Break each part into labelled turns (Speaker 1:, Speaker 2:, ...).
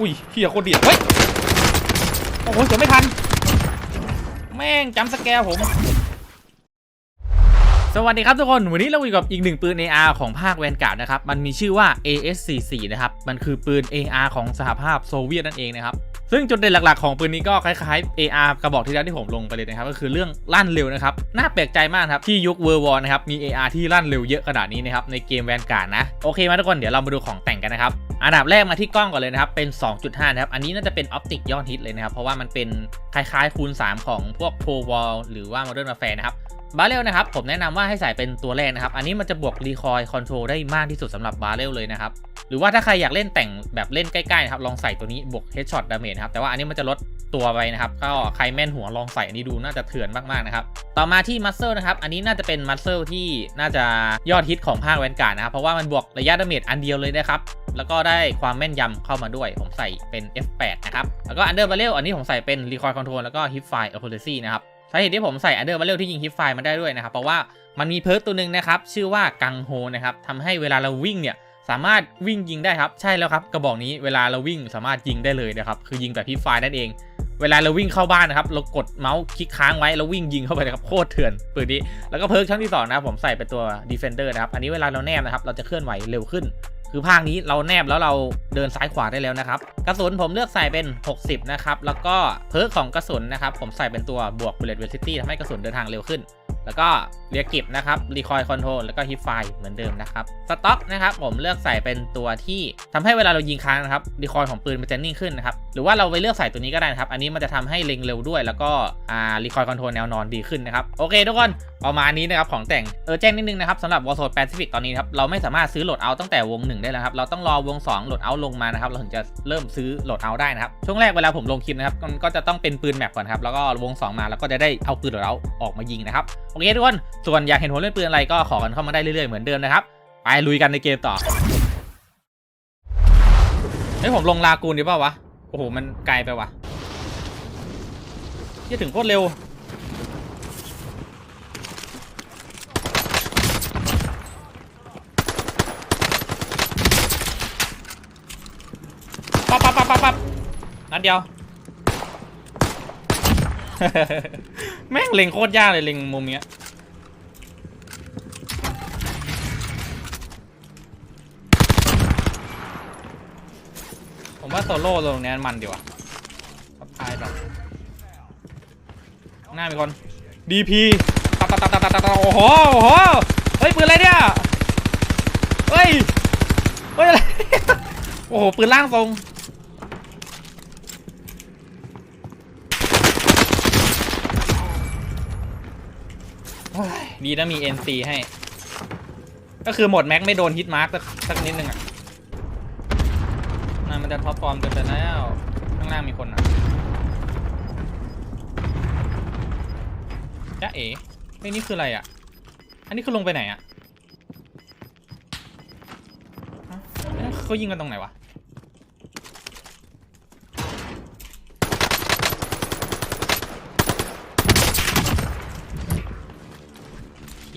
Speaker 1: อุ้ยเฮียโคตรเดียดเฮ้ยโอ้โหเสือไม่ทัน แม่งจำสแกลผม สวัสดีครับทุกคน วันนี้เราอยู่กับอีกหนึ่งปืน AR ของภาคแวนการ์ดนะครับ มันมีชื่อว่า AS44 นะครับ มันคือปืน AR ของสหภาพโซเวียตนั่นเองนะครับ ซึ่งจุดเด่นหลักๆของปืนนี้ก็คล้ายๆ AR กระบอกที่แล้วที่ผมลงไปเลยนะครับก็คือเรื่องลั่นเร็วนะครับน่าแปลกใจมากครับที่ยุคเวอร์วอนะครับมี AR ที่ลั่นเร็วเยอะขนาดนี้นะครับในเกมแวนการ์ดนะโอเคมาทุกคนเดี๋ยวเรามาดูของแต่งกันนะครับอันดับแรกมาที่กล้องก่อนเลยนะครับเป็น 2.5 นะครับอันนี้น่าจะเป็นออปติกยอดฮิตเลยนะครับเพราะว่ามันเป็นคล้ายๆคูณ 3 ของพวก Pro Wall หรือว่า Modern Warfare นะครับบาเรลนะครับผมแนะนำว่าให้ใส่เป็นตัวแรกนะครับอันนี้มันจะบวกรีคอยคอนโทรลได้มากที่สุดสำหรับบาเรลเลยนะครับ หรือว่าถ้าใครอยากเล่นแต่งแบบเล่นใกล้ๆนะครับลองใส่ตัวนี้บวกเฮดช็อตดาเมจนะครับแต่ว่าอันนี้มันจะลดตัวไปนะครับก็ใครแม่นหัวลองใส่อันนี้ดูน่าจะเถื่อนมากๆนะครับต่อมาที่มัสเซลนะครับอันนี้น่าจะเป็นมัสเซลที่น่าจะยอดฮิตของภาคแวนการ์ดนะครับเพราะว่ามันบวกระยะดาเมจอันเดียวเลยนะครับแล้วก็ได้ความแม่นยำเข้ามาด้วย ผมใส่เป็น F8 นะครับแล้วก็ Under Barrel อันนี้ผมใส่เป็น Recoil Control แล้วก็ Hip Fire Accuracy นะครับสาเหตุที่ผมใส่ Under Barrel ที่ยิง Hip Fire มาได้ด้วยนะครับเพราะว่ามันมีเพิร์กตัวหนึ่งนะครับชื่อว่ากังโฮนะครับทำให้เวลาเราวิ่งเนี่ย สามารถวิ่งยิงได้ครับ ใช่แล้วครับ กระบอกนี้เวลาเราวิ่งสามารถยิงได้เลยนะครับ คือยิงแบบ Hip Fire นั่นเอง เวลาเราวิ่งเข้าบ้านนะครับ เรากดเมาส์คลิกค้างไว้แล้ววิ่งยิงเข้าไปนะครับ โคตรเถื่อนปืนนี้ แล้วก็เพิร์กชั้นที่สองนะครับผมใส่เป็นตัว Defender นะครับ อันนี้เวลาเราแนบนะครับ เราจะเคลื่อนไหวเร็วขึ้น คือภาคนี้เราแนบแล้วเราเดินซ้ายขวาได้แล้วนะครับ กระสุนผมเลือกใส่เป็น 60 นะครับ แล้วก็เพิร์กของกระสุนนะครับ ผมใส่เป็นตัวบวก Bullet Velocity ทำให้กระสุนเดินทางเร็วขึ้นแล้วก็เรียกิบนะครับ Recoil Control แล้วก็ Hip Fire เหมือนเดิมนะครับสต็อกนะครับผมเลือกใส่เป็นตัวที่ทำให้เวลาเรายิงค้างนะครับ Recoil ของปืนมันจะนิ่งขึ้นนะครับหรือว่าเราไปเลือกใส่ตัวนี้ก็ได้นะครับ อันนี้มันจะทำให้เล็งเร็วด้วย แล้วก็อ่า Recoil Control แนวนอนดีขึ้นนะครับโอเคทุกคนประมาณนี้นะครับของแต่งเออแจ้งนิดนึงนะครับสำหรับ Warzone Pacific ตอนนี้ครับเราไม่สามารถซื้อโหลดเอาตั้งแต่วง 1 ได้แล้วครับเราต้องรอวง2โหลดเอาลงมานะครับเราถึงจะเริ่มซื้อโหลดเอาได้นะครับช่วงแรกเวลาผมลงคลิปนะครับมันก็จะต้องเป็นปืนแมปก่อนครับแล้วก็วง 2 มาแล้วก็จะได้เอาปืนโหลดเอาออกมายิงนะครับโอเคทุกคน ส่วนอยากเห็นผมเล่นปืนอะไรก็ขอกันเข้ามาได้เรื่อยๆเหมือนเดิมนะครับ ไปลุยกันในเกมต่อเฮ้ยผมลงลากูนดีเปล่าวะ โอ้โห มันไกลไปวะที่ถึงโคตรเร็ว ปั๊บปั๊บปั๊บปั๊บปั๊บนัดเดียว แม่งเล็งโคตรยากเลยเล็งมุมเนี้ยผมว่าโซโล่ตรงเนี้ยมันดีว่ะทับทายแบบข้างหน้ามีคน DP ตัดตัดตัดตัดตัดตัดโอ้โหโอ้โหเฮ้ยปืนอะไรเนี่ยเฮ้ยเฮ้ยอะไรโอ้โหปืนล่างทรง โอ้ย ดีนะมี NC ให้ ก็คือหมดแม็กไม่โดนฮิตมาร์กสักสักนิดนึงอะนั่นมันจะท็อปฟอร์มเกินไปแล้ว ข้างล่างมีคนอะจ๊ะเอ๋ไอ้นี่คืออะไรอะ อันนี้คือลงไปไหนอะฮะเอ๊ะเขายิงกันตรงไหนวะ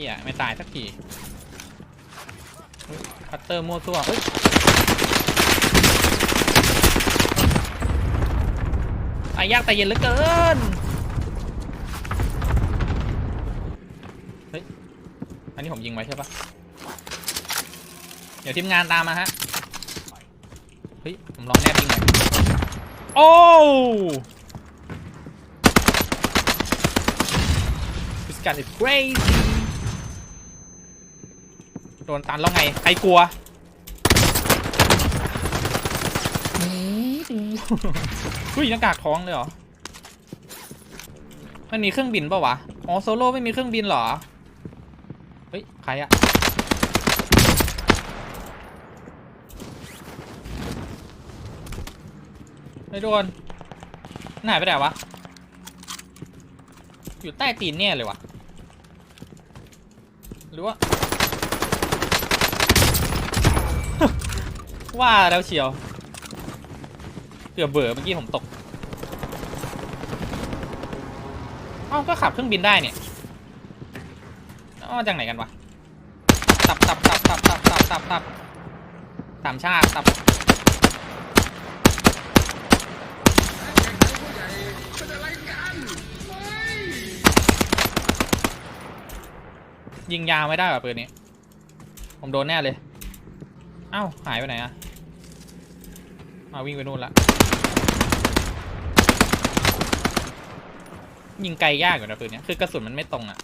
Speaker 1: เฮียไม่ตายสักทีคัตเตอร์มั่วตัวเฮ้ยตายยากตายเย็นเหลือเกิน เฮ้ย อันนี้ผมยิงไว้ใช่ปะเดี๋ยวทีมงานตามมาฮะ เฮ้ย ผมลองแนบยิงหน่อยโอ้ This gun is crazy โดนตันแล้วไง ใครกลัวอุ้ยหน้ากากท้องเลยเหรอ มันมีเครื่องบินปะวะ อ๋อโซโล่ไม่มีเครื่องบินเหรอ เฮ้ย ใครอะไม่โดนหายไปไหนวะ อยู่ใต้ตีนเนี่ยเลยวะหรือว่า ว่าแล้วเชียวเกือบเบื่อเมื่อกี้ผมตกอ้าก็ขับเครื่องบินได้เนี่ยอ้าจากไหนกันวะตับตับตับตับตับตับตับตับสามชาติตับยิงยาวไม่ได้แบบปืนนี้ ผมโดนแน่เลย เอ้า หายไปไหนอะ มาวิ่งไปนู่นละ ยิงไกลยากอยู่นะปืนเนี้ยคือกระสุนมันไม่ตรงอะ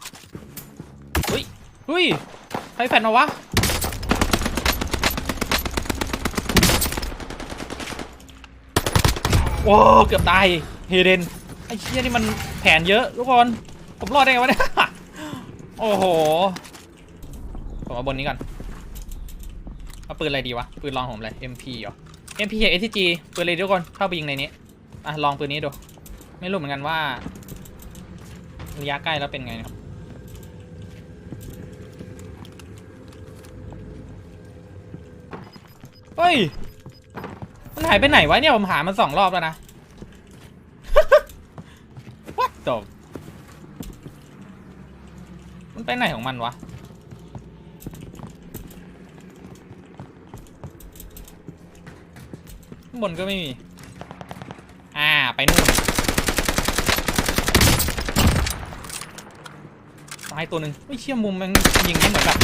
Speaker 1: เฮ้ยเฮ้ยใครแฟนมาวะว้เกือบตายเฮเดนไอ้เชี่ยนี่มันแผนเยอะทุกคนผมรอดได้ไงวะเนี่ยโอ้โหผมเอาบนนี้ก่อนเอาปืนอะไรดีวะปืนลองผมเลย MP เหรอ MP กับ STG ปืนเลยทุกคนเข้าไปยิงในนี้อะลองปืนนี้ดู ไม่รู้เหมือนกันว่าระยะใกล้แล้วเป็นไงนะครับเฮ้ย มันหายไปไหนวะเนี่ยผมหามันสองรอบแล้วนะ What the มันไปไหนของมันวะ ข้างบนก็ไม่มี อ่า ไปนู่นตายตัวหนึ่งไม่เชี่ยมุมมันยิงไม่เหมือนแบบ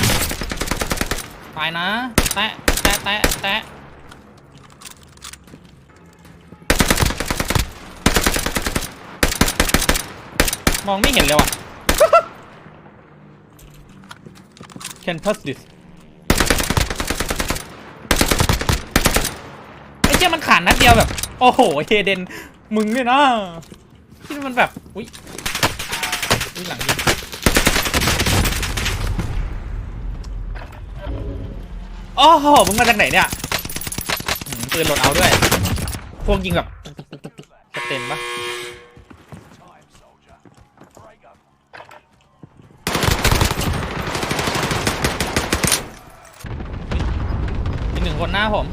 Speaker 1: ตายนะ แตะ แตะ แตะ แตะมองไม่เห็นเลยว่ะ Can touch this ไอ้เจ้ามันขาดนัดเดียวแบบ โอ้โหเฮเดนมึงเนี่ยนะที่มันแบบอุ้ยอุ้ยหลังยิงโอ้โหมึงมาจากไหนเนี่ยปืนหลดเอาด้วย พวกยิงแบบเต็มปะอีกหนึ่งคนหน้าผม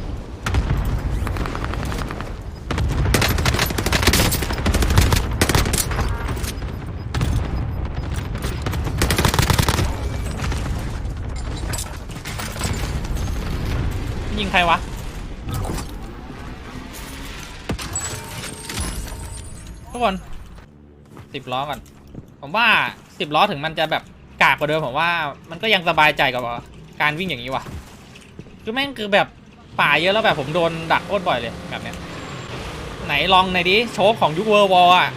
Speaker 1: ยิงใครวะ ทุกคนสิบล้อก่อน ผมว่าสิบล้อถึงมันจะแบบกากกว่าเดิมผมว่ามันก็ยังสบายใจกว่าการวิ่งอย่างนี้ว่ะ คือแม่งคือแบบป่าเยอะแล้วแบบผมโดนดักโคตรบ่อยเลยแบบเนี้ย ไหนลองในดิโชคของยุคเวอร์วอลอะ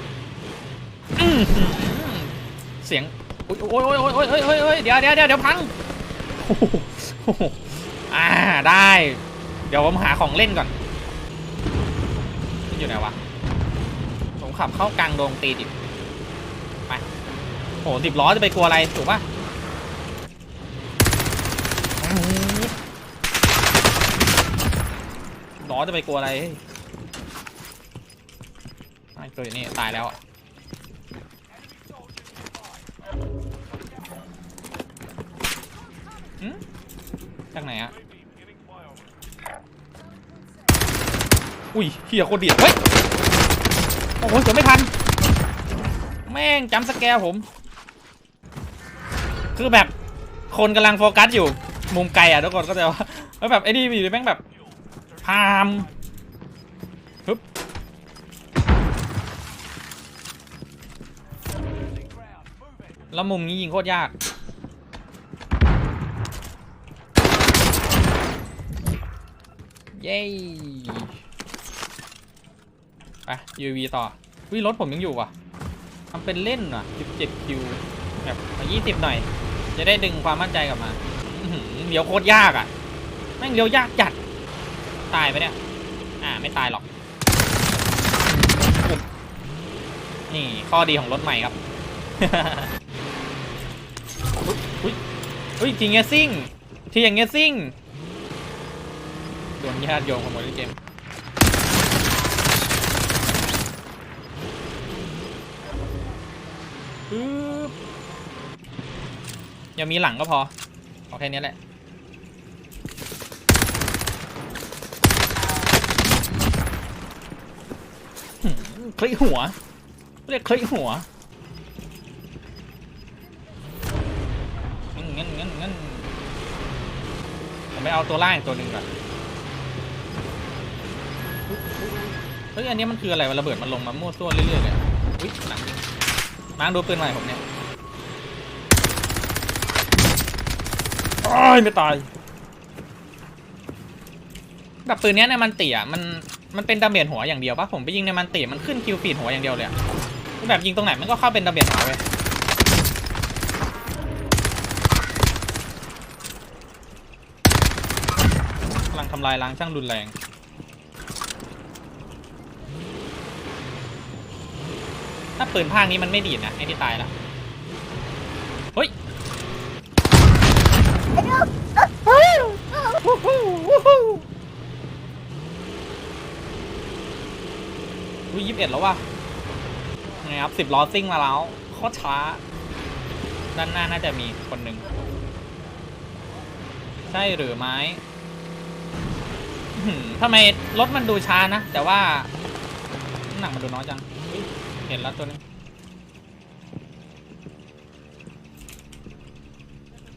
Speaker 1: เสียง โอ้ยโอ้ยโอ้ยโอ้ยโอ้ยเดี๋ยวเดี๋ยวเดี๋ยวพัง อ่าได้ เดี๋ยวผมหาของเล่นก่อนมันอยู่ไหนวะ ผมขับเข้ากลางดงตีดิบไปโหสิบล้อจะไปกลัวอะไรถูกปะล้อจะไปกลัวอะไรไอ้ตัวนี้ตายแล้วจากไหนอะ อุ้ยเฮียโคตรเดียดเฮ้ยโอ้โหเกือบไม่ทัน แม่งจำสแกรผม คือแบบคนกำลังโฟกัสอยู่ มุมไกลอะทุกคนก็จะว่าแล้วแบบไอ้นี่มีแม่งแบบพามฮึบแล้วมุมนี้ยิงโคตรยาก เย้ ไป UV ต่อวิรถผมยังอยู่ว่ะทำเป็นเล่นว่ะ 17 คิวแบบมา20 หน่อย จะได้ดึงความมั่นใจกลับมาเลี้ยวโคตรยากอะ แม่งเลี้ยวยากจัด ตายไปเนี่ย อ่า ไม่ตายหรอก นี่ข้อดีของรถใหม่ครับอุ้ยอุ้ยทีเงี้ยซิ่งทีอย่างเงี้ยซิ่งโดนญาติโยมขโมยเล่นเกม ปึ๊บอย่ามีหลังก็พอเอาแค่นี้แหละ คลิกหัว เรียกคลิกหัวงั้นงั้นงั้นงั้นผมไปเอาตัวล่างอีกตัวหนึ่งก่อนเฮ้ย อันนี้มันคืออะไรวะระเบิดมันลงมามั่วซั่วเรื่อยๆเลยอุ้ยหลัง ยิงมาร์คดูปืนใหม่ผมเนี่ยโอ้ยไม่ตายแบบปืนเนี้ยในมันตีอะมันมันเป็นดาเมจหัวอย่างเดียวปะผมไปยิงในมันตีมันขึ้นคิวฟีดหัวอย่างเดียวเลยอะแบบยิงตรงไหนมันก็เข้าเป็นดาเมจหัวเว้ยกำลังทำลายล้างช่างรุนแรง ถ้าปืนภาคนี้มันไม่ดีดนะไอ้ที่ตายแล้วเฮ้ยอุ้ยี่สิบเอ็ดแล้วว่ะไงครับสิบล้อซิ่งมาแล้วโคตรช้า ด้านหน้าน่าจะมีคนหนึ่งใช่หรือไม่ทำไมรถมันดูช้านะ แต่ว่า หนักมันดูน้อยจัง เห็นแล้วตัวนึง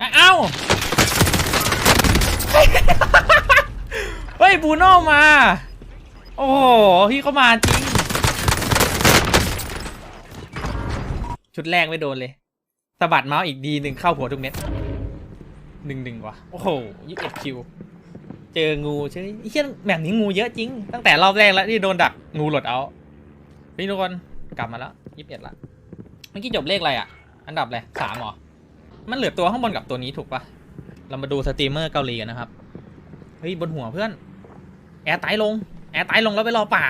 Speaker 1: อะเอ้าเฮ้ยบูโน่มา โอ้โหพี่เขามาจริง ชุดแรกไม่โดนเลยสะบัดเมาส์อีกดีหนึ่งเข้าหัวทุกเม็ดหนึ่งหนึ่งว่ะ โอ้โหยี่สิบเอ็ดคิว เจองูใช่ไหมไอ้เชี่ยแบบนี้งูเยอะจริง ตั้งแต่รอบแรกแล้วที่โดนดักงูหลดเอา พี่ทุกคน กลับมาแล้วยี่สิบเอ็ดละเมื่อกี้จบเลขอะไรอะ อันดับอะไรสามหรอ มันเหลือตัวข้างบนกับตัวนี้ถูกปะเรามาดูสตรีมเมอร์เกาหลีกันนะครับ เฮ้ย บนหัวเพื่อน แอร์ไตลง แอร์ไตลงแล้วไปรอป่า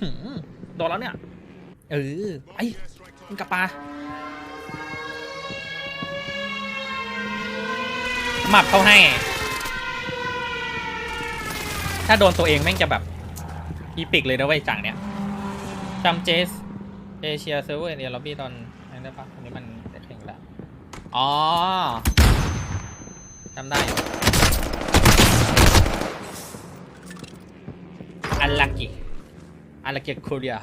Speaker 1: หืมโดนแล้วเนี่ย เออไอ้มันกลับป่าหมับเขาให้ ถ้าโดนตัวเองแม่งจะแบบ อีปิกเลยนะเว้ยจังเนี้ยจำเจส เอเชียเซิร์ฟเวอร์เดียล็อบบี้ตอนนั้นได้ปะอันนี้มันได้แข่งแล้วอ๋อจำได้อยู่อันลักกี้อันลักกี้โคเรีย